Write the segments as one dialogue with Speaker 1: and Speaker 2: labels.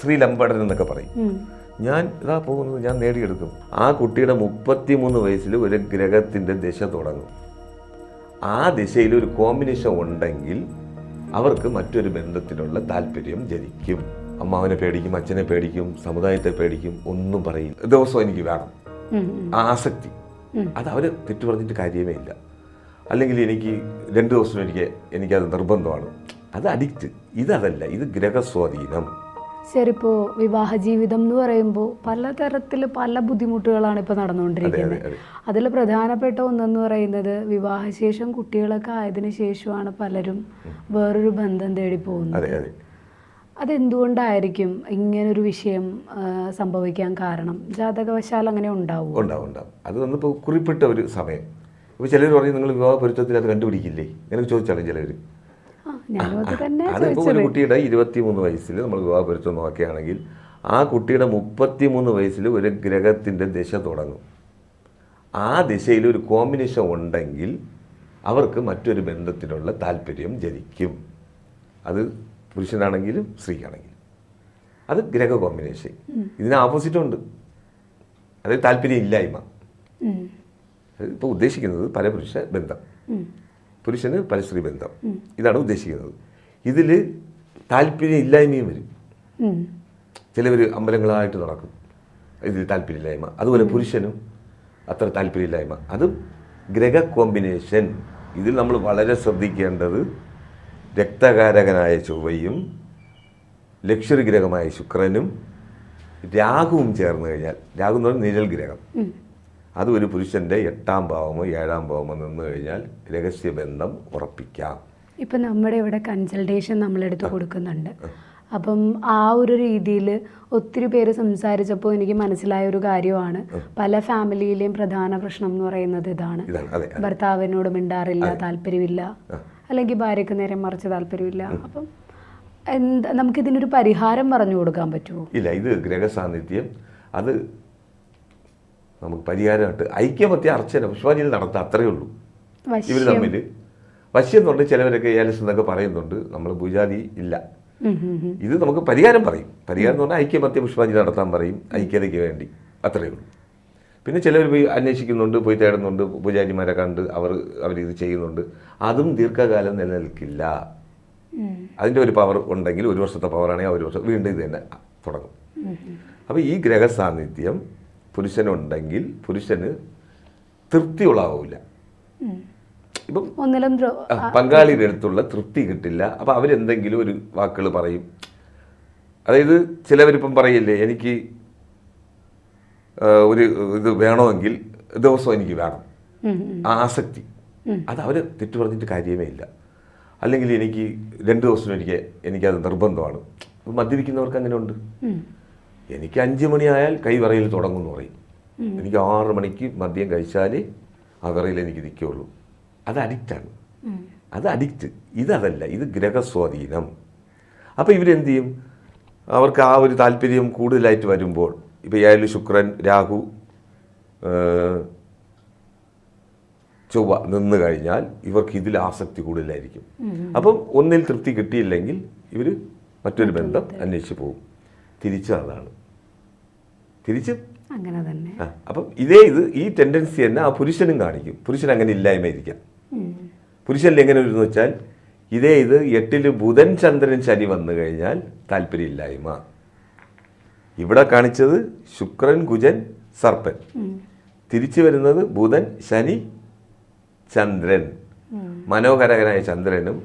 Speaker 1: ശ്രീലമ്പടൻ എന്നൊക്കെ പറയും. ഞാൻ ഇതാ പോകുന്നത് ഞാൻ നേടിയെടുക്കും. ആ കുട്ടിയുടെ മുപ്പത്തിമൂന്ന് വയസ്സിൽ ഒരു ഗ്രഹത്തിന്റെ ദിശ തുടങ്ങും. ആ ദിശയിൽ ഒരു കോമ്പിനേഷൻ ഉണ്ടെങ്കിൽ അവർക്ക് മറ്റൊരു ബന്ധത്തിലുള്ള താല്പര്യം ജനിക്കും. അമ്മാവനെ പേടിക്കും അച്ഛനെ പേടിക്കും സമുദായത്തെ പേടിക്കും ഒന്നും പറയില്ല. ദിവസവും എനിക്ക് വേണം. ആ ആസക്തി. അത് അവർ തെറ്റു പറഞ്ഞിട്ട് കാര്യമേ ഇല്ല. അല്ലെങ്കിൽ എനിക്ക് രണ്ട് ദിവസം എനിക്ക് എനിക്കത് നിർബന്ധമാണ്. അത് അഡിക്റ്റ്. ഇതതല്ല ഇത് ഗ്രഹസ്വാധീനം.
Speaker 2: ഇപ്പോ വിവാഹ ജീവിതം എന്ന് പറയുമ്പോൾ പലതരത്തിൽ പല ബുദ്ധിമുട്ടുകളാണ് ഇപ്പൊ നടന്നുകൊണ്ടിരിക്കുന്നത്
Speaker 1: അതെ, അതെ.
Speaker 2: അതിൽ പ്രധാനപ്പെട്ട ഒന്നെന്ന് പറയുന്നത് വിവാഹശേഷം കുട്ടികളൊക്കെ ആയതിനു ശേഷമാണ് പലരും വേറൊരു ബന്ധം തേടി പോകുന്നത്.
Speaker 1: അതെ അതെ.
Speaker 2: അതെന്തുകൊണ്ടായിരിക്കും ഇങ്ങനൊരു വിഷയം സംഭവിക്കാൻ കാരണം? ജാതകവശാൽ അങ്ങനെ ഉണ്ടാവും?
Speaker 1: ഉണ്ടാവും ഉണ്ടാവും. അത് വന്നിപ്പോൾ കുറിപ്പിട്ട ഒരു സമയം. ഇപ്പോൾ ചിലർ പറഞ്ഞു നിങ്ങൾ വിവാഹ പൊരുത്തത്തിൽ അത് കണ്ടുപിടിക്കില്ലേ? എനിക്ക് ചോദിച്ചാലും ചിലർ അതിപ്പോൾ ഒരു കുട്ടിയുടെ ഇരുപത്തിമൂന്ന് വയസ്സിൽ നമ്മൾ വിവാഹപുരത്ത് പൊരുത്തം നോക്കുകയാണെങ്കിൽ ആ കുട്ടിയുടെ മുപ്പത്തിമൂന്ന് വയസ്സിൽ ഒരു ഗ്രഹത്തിന്റെ ദിശ തുടങ്ങും. ആ ദിശയിൽ ഒരു കോമ്പിനേഷൻ ഉണ്ടെങ്കിൽ അവർക്ക് മറ്റൊരു ബന്ധത്തിനുള്ള താല്പര്യം ജനിക്കും. അത് പുരുഷനാണെങ്കിലും സ്ത്രീക്കാണെങ്കിലും അത് ഗ്രഹ കോമ്പിനേഷൻ. ഇതിന് ഓപ്പോസിറ്റും ഉണ്ട്. അതായത് താല്പര്യം ഇല്ലായ്മ. ഇപ്പോൾ ഉദ്ദേശിക്കുന്നത് പരപുരുഷ ബന്ധം.
Speaker 2: ഉം.
Speaker 1: പുരുഷന് പരസ്ത്രീ ബന്ധം ഇതാണ് ഉദ്ദേശിക്കുന്നത്. ഇതിൽ താല്പര്യം ഇല്ലായ്മയും വരും. ചിലവർ അമ്പലങ്ങളായിട്ട് നടക്കും. ഇതിൽ താല്പര്യമില്ലായ്മ. അതുപോലെ പുരുഷനും അത്ര താല്പര്യമില്ലായ്മ. അതും ഗ്രഹ കോമ്പിനേഷൻ. ഇതിൽ നമ്മൾ വളരെ ശ്രദ്ധിക്കേണ്ടത് രക്തകാരകനായ ചൊവ്വയും ലക്ഷറി ഗ്രഹമായ ശുക്രനും രാഹുവും ചേർന്ന് കഴിഞ്ഞാൽ രാഹു എന്ന് പറഞ്ഞാൽ നിഴൽ ഗ്രഹം. അത് ഒരു പുരുഷന്റെ എട്ടാം ഭാവമോ ഏഴാം ഭാവമോ നിന്ന് കഴിഞ്ഞാൽ രഹസ്യബന്ധം ഉറപ്പിക്കാം.
Speaker 2: ഇപ്പം നമ്മുടെ ഇവിടെ കൺസൾട്ടേഷൻ നമ്മളെടുത്ത് കൊടുക്കുന്നുണ്ട്. അപ്പം ആ ഒരു രീതിയിൽ ഒത്തിരി പേര് സംസാരിച്ചപ്പോൾ എനിക്ക് മനസ്സിലായ ഒരു കാര്യമാണ്. പല ഫാമിലിയിലെയും പ്രധാന പ്രശ്നം എന്ന് പറയുന്നത് ഇതാണ്. ഭർത്താവിനോട് മിണ്ടാറില്ല താല്പര്യമില്ല. അല്ലെങ്കിൽ ഭാര്യയ്ക്ക് നേരെ മറിച്ച് താല്പര്യമില്ല. അപ്പം എന്താ നമുക്കിതിനൊരു പരിഹാരം പറഞ്ഞു കൊടുക്കാൻ പറ്റുമോ?
Speaker 1: ഇല്ല ഇത് ഗ്രഹസാന്നിധ്യം. അത് നമുക്ക് പരിഹാരമായിട്ട്. ഐക്യമത്യ അർച്ചന പുഷ്പാഞ്ജലി നടത്താം അത്രയേ ഉള്ളൂ. ഇവർ തമ്മിൽ വശ്യം എന്നുണ്ട് ചിലവരൊക്കെ ഏലസ് എന്നൊക്കെ പറയുന്നുണ്ട്. നമ്മൾ പൂജാതി ഇല്ല. ഇത് നമുക്ക് പരിഹാരം പറയും. പരിഹാരം എന്ന് പറഞ്ഞാൽ ഐക്യമത്യ പുഷ്പാഞ്ജലി നടത്താൻ പറയും. ഐക്യതയ്ക്ക് വേണ്ടി. അത്രയേ ഉള്ളൂ. പിന്നെ ചിലവർ പോയി അന്വേഷിക്കുന്നുണ്ട് പോയി തേടുന്നുണ്ട്. പൂജാരിമാരെ കണ്ട് അവർ അവരിത് ചെയ്യുന്നുണ്ട്. അതും ദീർഘകാലം നിലനിൽക്കില്ല. അതിന്റെ ഒരു പവർ ഉണ്ടെങ്കിൽ ഒരു വർഷത്തെ പവറാണെങ്കിൽ ആ ഒരു വർഷം വീണ്ടും ഇത് തന്നെ തുടങ്ങും. അപ്പോൾ ഈ ഗ്രഹസാന്നിധ്യം പുരുഷനുണ്ടെങ്കിൽ പുരുഷന് തൃപ്തി
Speaker 2: ഉളാവില്ല
Speaker 1: ഇപ്പം പങ്കാളിയുടെ അടുത്തുള്ള തൃപ്തി കിട്ടില്ല. അപ്പോൾ അവരെന്തെങ്കിലും ഒരു വാക്കുകൾ പറയും. അതായത് ചിലവരിപ്പം പറയില്ലേ എനിക്ക് ഒരു ഇത് വേണമെങ്കിൽ ദിവസം എനിക്ക് വേണം. ആ ആസക്തി. അത് അവർ തെറ്റു പറഞ്ഞിട്ട് കാര്യമേ ഇല്ല. അല്ലെങ്കിൽ എനിക്ക് രണ്ട് ദിവസം എനിക്ക് എനിക്കത് നിർബന്ധമാണ്. മദ്യപിക്കുന്നവർക്ക് അങ്ങനെ ഉണ്ട്. എനിക്ക് അഞ്ച് മണിയായാൽ കൈവറയിൽ തുടങ്ങും എന്ന് പറയും. എനിക്ക് ആറ് മണിക്ക് മദ്യം കഴിച്ചാലേ ആ വിറയിൽ എനിക്ക് നിൽക്കുകയുള്ളൂ. അത് അഡിക്റ്റാണ്. അത് അഡിക്റ്റ് ഇതതല്ല ഇത് ഗ്രഹസ്വാധീനം. അപ്പോൾ ഇവരെന്ത് ചെയ്യും? അവർക്ക് ആ ഒരു താല്പര്യം കൂടുതലായിട്ട് വരുമ്പോൾ ഇപ്പോൾ ഏഴ് ശുക്രൻ രാഹു ചൊവ്വ നിന്ന് കഴിഞ്ഞാൽ ഇവർക്ക് ഇതിൽ ആസക്തി കൂടുതലായിരിക്കും. അപ്പം ഒന്നിൽ തൃപ്തി കിട്ടിയില്ലെങ്കിൽ ഇവർ മറ്റൊരു ബന്ധം അന്വേഷിച്ച് പോകും. തിരിച്ച് അതാണ് തിരിച്ച്?
Speaker 2: അങ്ങനെ തന്നെ.
Speaker 1: അപ്പം ഇതേ ഇത് ഈ ടെൻഡൻസി തന്നെ ആ പുരുഷനും കാണിക്കും. പുരുഷൻ അങ്ങനെ ഇല്ലായ്മ ഇരിക്കാം പുരുഷനിൽ എങ്ങനെ വരുന്നു വെച്ചാൽ ഇതേ ഇത് എട്ടിൽ ബുധൻ ചന്ദ്രൻ ശനി വന്നു കഴിഞ്ഞാൽ താല്പര്യമില്ലായ്മ. ഇവിടെ കാണിച്ചത് ശുക്രൻ കുജൻ സർപ്പൻ. തിരിച്ചു വരുന്നത് ബുധൻ ശനി ചന്ദ്രൻ. മനോഹരകനായ ചന്ദ്രനും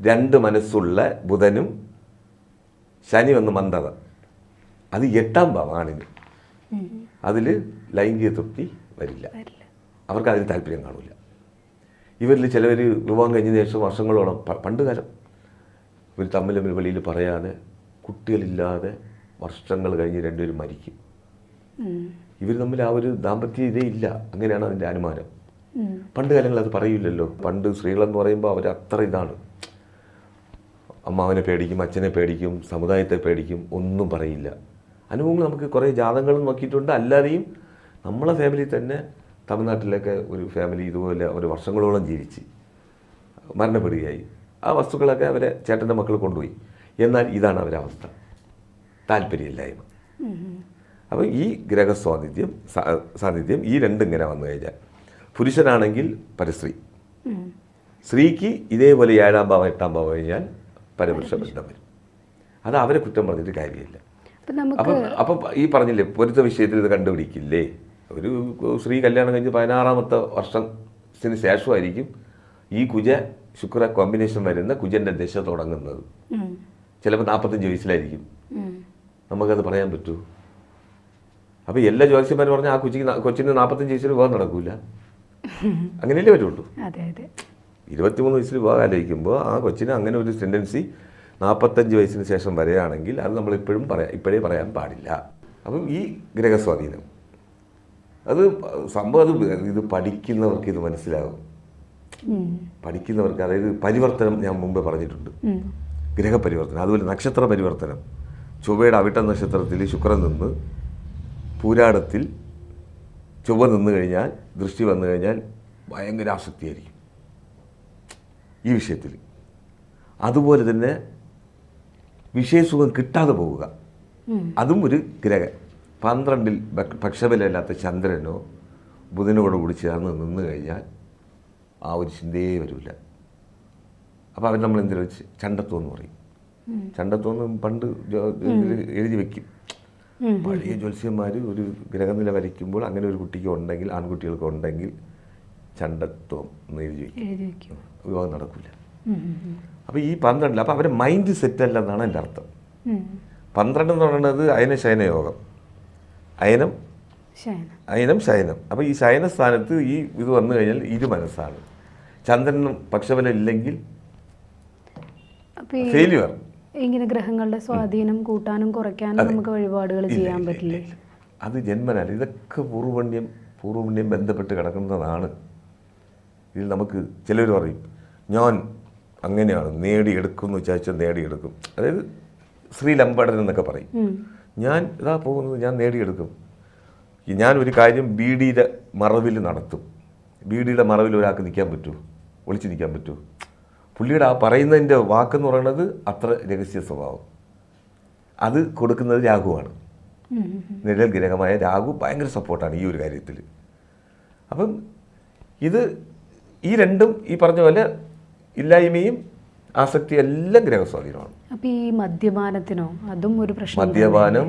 Speaker 1: രണ്ട് മനസ്സുള്ള ബുധനും ശനി വന്ന് മന്ദത. അത് എട്ടാം ഭാവമാണിത്. അതിൽ ലൈംഗിക തൃപ്തി വരില്ല. അവർക്ക് അതിൽ താല്പര്യം കാണില്ല ഇവരിൽ ചിലവർ വിവാഹം കഴിഞ്ഞ ശേഷം വർഷങ്ങളോളം പണ്ട് കാലം ഇവർ തമ്മിൽ തമ്മിൽ വെളിയിൽ പറയാതെ കുട്ടികളില്ലാതെ വർഷങ്ങൾ കഴിഞ്ഞ് രണ്ടുപേരും മരിക്കും. ഇവർ തമ്മിൽ ആ ഒരു ദാമ്പത്യ ഇതേ ഇല്ല. അങ്ങനെയാണ് അതിന്റെ അനുമാനം. പണ്ട് കാലങ്ങളിൽ അത് പറയില്ലല്ലോ പണ്ട് സ്ത്രീകളെന്ന് പറയുമ്പോൾ അവർ അത്ര ഇതാണ്. അമ്മാവനെ പേടിക്കും അച്ഛനെ പേടിക്കും സമുദായത്തെ പേടിക്കും ഒന്നും പറയില്ല. അനുഭവങ്ങൾ നമുക്ക് കുറേ ജാതകങ്ങളും നോക്കിയിട്ടുണ്ട്. അല്ലാതെയും നമ്മളെ ഫാമിലി തന്നെ തമിഴ്നാട്ടിലൊക്കെ ഒരു ഫാമിലി ഇതുപോലെ ഒരു വർഷങ്ങളോളം ജീവിച്ച് മരണപ്പെടുകയായി. ആ വസ്തുക്കളൊക്കെ അവരെ ചേട്ടന്റെ മക്കൾ കൊണ്ടുപോയി. എന്നാൽ ഇതാണ് അവരെ അവസ്ഥ. താല്പര്യമില്ലായ്മ. അപ്പോൾ ഈ ഗ്രഹസ്വാന്നിധ്യം സാ- സാന്നിധ്യം ഈ രണ്ടും ഇങ്ങനെ വന്നു കഴിഞ്ഞാൽ പുരുഷനാണെങ്കിൽ പരസ്ത്രീ. സ്ത്രീക്ക് ഇതേപോലെ ഏഴാം ഭാവം എട്ടാം ഭാവം കഴിഞ്ഞാൽ പരപുരുഷ. ബന്ധം വരും. അത് അവരെ കുറ്റം പറഞ്ഞിട്ട് കാര്യമില്ല.
Speaker 2: അപ്പൊ
Speaker 1: ഈ പറഞ്ഞില്ലേ പൊരുത്ത വിഷയത്തിൽ ഇത് കണ്ടുപിടിക്കില്ലേ? ഒരു സ്ത്രീ കല്യാണം കഴിഞ്ഞ് പതിനാറാമത്തെ വർഷത്തിന് ശേഷമായിരിക്കും ഈ കുജ ശുക്ര കോമ്പിനേഷൻ വരുന്ന കുജന്റെ ദശ തുടങ്ങുന്നത്. ചിലപ്പോൾ നാൽപ്പത്തഞ്ച് വയസ്സിലായിരിക്കും. നമുക്കത് പറയാൻ പറ്റൂ. അപ്പോൾ എല്ലാ ജ്യോതിഷന്മാരും പറഞ്ഞാൽ ആ കൊച്ചിക്ക് കൊച്ചിന് നാൽപ്പത്തഞ്ച് വയസ്സിൽ വിവാഹം നടക്കൂല. അങ്ങനെയല്ലേ പറ്റുള്ളൂ. ഇരുപത്തിമൂന്ന് വയസ്സിൽ വിവാഹം ആലോചിക്കുമ്പോൾ ആ കൊച്ചിന് അങ്ങനെ ഒരു ടെൻഡൻസി നാൽപ്പത്തഞ്ച് വയസ്സിന് ശേഷം വരെയാണെങ്കിൽ അത് നമ്മൾ ഇപ്പോഴും പറയാം ഇപ്പോഴേ പറയാൻ പാടില്ല. അപ്പം ഈ ഗ്രഹസ്വാധീനം അത് സംഭവം അത് ഇത് പഠിക്കുന്നവർക്ക് ഇത് മനസ്സിലാകും പഠിക്കുന്നവർക്ക് അതായത് പരിവർത്തനം ഞാൻ മുമ്പേ പറഞ്ഞിട്ടുണ്ട്.
Speaker 2: ഗ്രഹ
Speaker 1: ഗ്രഹപരിവർത്തനം അതുപോലെ നക്ഷത്ര പരിവർത്തനം. ചൊവ്വയുടെ അവിട്ട നക്ഷത്രത്തിൽ ശുക്രൻ നിന്ന് പൂരാടത്തിൽ ചൊവ്വ നിന്ന് കഴിഞ്ഞാൽ ദൃഷ്ടി വന്നു കഴിഞ്ഞാൽ ഭയങ്കര ആസക്തിയായിരിക്കും. ഈ വിഷയത്തിൽ. അതുപോലെ തന്നെ വിഷയസുഖം കിട്ടാതെ പോവുക. അതും ഒരു ഗ്രഹ. പന്ത്രണ്ടിൽ പക്ഷബലമില്ലാത്ത ചന്ദ്രനോ ബുധനോട് കൂടി ചേർന്ന് നിന്ന് കഴിഞ്ഞാൽ ആ ഒരു ചിന്തയേ വരില്ല അപ്പോൾ അവൻ നമ്മൾ എന്തിനു വെച്ച്? ചണ്ടത്വം എന്ന് പറയും. ചണ്ടത്വം എന്ന് പണ്ട് എഴുതി വെക്കും.
Speaker 2: വലിയ
Speaker 1: പഴയ ജ്യോത്സ്യന്മാർ ഒരു ഗ്രഹനില വരയ്ക്കുമ്പോൾ അങ്ങനെ ഒരു കുട്ടിക്ക് ഉണ്ടെങ്കിൽ ആൺകുട്ടികൾക്ക് ഉണ്ടെങ്കിൽ ചണ്ടത്വം എന്ന് എഴുതി വെക്കും. വിവാഹം നടക്കില്ല. അപ്പോൾ ഈ പന്ത്രണ്ടിൽ അപ്പോൾ അവരുടെ മൈൻഡ് സെറ്റ് അല്ല എന്നാണ് എന്റെ അർത്ഥം. പന്ത്രണ്ട് എന്ന് പറയുന്നത് അയന ശയന യോഗം. അയനം അയനം ശയനം. അപ്പോൾ ഈ ശയന സ്ഥാനത്ത് ഈ ഇത് വന്നു കഴിഞ്ഞാൽ ഇരു മനസ്സാണ്. ചന്ദ്രനും പക്ഷബലം ഇല്ലെങ്കിൽ ഫെയിലുവർ
Speaker 2: ഇങ്ങനെ ഗ്രഹങ്ങളുടെ സ്വാധീനം കൂട്ടാനും കുറയ്ക്കാനും നമുക്ക് വഴിപാടുകൾ ചെയ്യാൻ പറ്റില്ലേ?
Speaker 1: അത് ജന്മനല്ല ഇതൊക്കെ പൂർവപുണ്യം പൂർവപുണ്യം ബന്ധപ്പെട്ട് കിടക്കുന്നതാണ്. ഇതിൽ നമുക്ക് ചിലർ പറയും ഞാൻ അങ്ങനെയാണ്. നേടിയെടുക്കും എന്ന് വിചാരിച്ചാൽ നേടിയെടുക്കും. അതായത് ശ്രീലമ്പടൻ എന്നൊക്കെ പറയും. ഞാൻ ഇതാ പോകുന്നത് ഞാൻ നേടിയെടുക്കും. ഞാൻ ഒരു കാര്യം ബി ഡിയുടെ മറവിൽ നടത്തും. ബി ഡിയുടെ മറവിൽ ഒരാൾക്ക് നിൽക്കാൻ പറ്റുമോ ഒളിച്ച് നിൽക്കാൻ പറ്റുമോ പുള്ളിയുടെ ആ പറയുന്നതിന്റെ വാക്കെന്ന് പറയുന്നത് അത്ര രഹസ്യ സ്വഭാവം. അത് കൊടുക്കുന്നത് രാഘുവാണ്. നിഴൽ ഗ്രഹമായ രാഘു ഭയങ്കര സപ്പോർട്ടാണ് ഈ ഒരു കാര്യത്തിൽ. അപ്പം ഇത് ഈ രണ്ടും ഈ പറഞ്ഞ പോലെ ഇല്ലായ്മയും ആസക്തി എല്ലാം ഗ്രഹസ്വാധീനമാണ്.
Speaker 2: അപ്പൊ ഈ മദ്യപാനത്തിനോ അതും ഒരു പ്രശ്നം
Speaker 1: മദ്യപാനം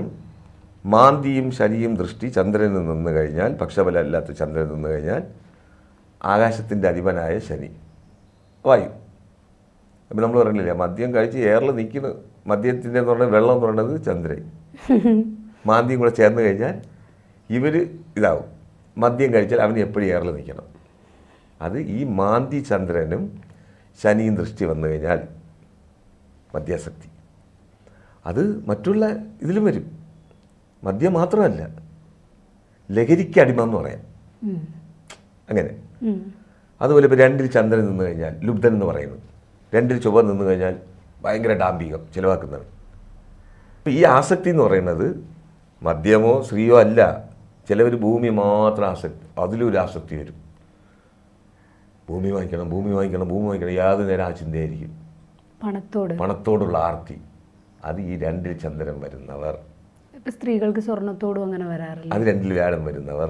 Speaker 1: മാന്തിയും ശനിയും ദൃഷ്ടി ചന്ദ്രനിൽ നിന്ന് കഴിഞ്ഞാൽ പക്ഷബലം അല്ലാത്ത ചന്ദ്രനിൽ നിന്ന് കഴിഞ്ഞാൽ ആകാശത്തിന്റെ അധിപനായ ശനി. വായു. അപ്പം നമ്മൾ പറഞ്ഞില്ലേ മദ്യം കഴിച്ച് എയറിൽ നിൽക്കുന്ന മദ്യത്തിന്റെ എന്ന് പറഞ്ഞാൽ വെള്ളം എന്ന് പറയുന്നത് ചന്ദ്രൻ. മാന്തിയും കൂടെ ചേർന്ന് കഴിഞ്ഞാൽ ഇവർ ഇതാവും. മദ്യം കഴിച്ചാൽ അവന് എപ്പോഴും ഏറിൽ നിൽക്കണം. അത് ഈ മാന്തി ചന്ദ്രനും ശനിയും ദൃഷ്ടി വന്നു കഴിഞ്ഞാൽ മദ്യാസക്തി. അത് മറ്റുള്ള ഇതിലും വരും. മദ്യം മാത്രമല്ല. ലഹരിക്ക് അടിമ എന്ന് പറയാം. അങ്ങനെ. അതുപോലെ ഇപ്പോൾ രണ്ടിൽ ചന്ദ്രൻ നിന്ന് കഴിഞ്ഞാൽ ലുബ്ധൻ എന്ന് പറയുന്നത് രണ്ടിൽ ചൊവ്വ നിന്ന് കഴിഞ്ഞാൽ ഭയങ്കര ഡാംബികം ചിലവാക്കുന്നതാണ് അപ്പോൾ ഈ ആസക്തി എന്ന് പറയുന്നത് മദ്യമോ സ്ത്രീയോ അല്ല. ചിലവർ ഭൂമി മാത്രം ആസക്തി അതിലൊരു ആസക്തി വരും. ഭൂമി വാങ്ങിക്കണം ഭൂമി വാങ്ങിക്കണം ഭൂമി വാങ്ങിക്കണം യാതൊരു നേരം ആ ചിന്തയായിരിക്കും.
Speaker 2: പണത്തോട്.
Speaker 1: പണത്തോടുള്ള ആർത്തി. അത് ഈ രണ്ടിൽ ചന്ദ്രൻ വരുന്നവർ.
Speaker 2: സ്ത്രീകൾക്ക് സ്വർണത്തോടും അങ്ങനെ വരാറില്ല.
Speaker 1: അത് രണ്ടിൽ വ്യാഴം വരുന്നവർ.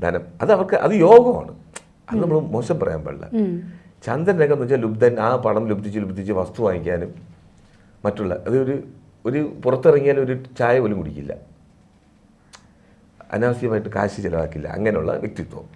Speaker 1: ധനം. അത് അവർക്ക് അത് യോഗമാണ്. അത് നമ്മൾ മോശം പറയാൻ പാടില്ല. ചന്ദ്രനൊക്കെ എന്ന് വെച്ചാൽ ലുബ്ധൻ ആ പണം ലുബ്ധിച്ച് ലുബ്ധിച്ച് വസ്തു വാങ്ങിക്കാനും മറ്റുള്ള അതൊരു ഒരു ഒരു പുറത്തിറങ്ങിയാൽ ഒരു ചായ പോലും കുടിക്കില്ല. അനാവശ്യമായിട്ട് കാശ് ചിലവാക്കില്ല. അങ്ങനെയുള്ള വ്യക്തിത്വം.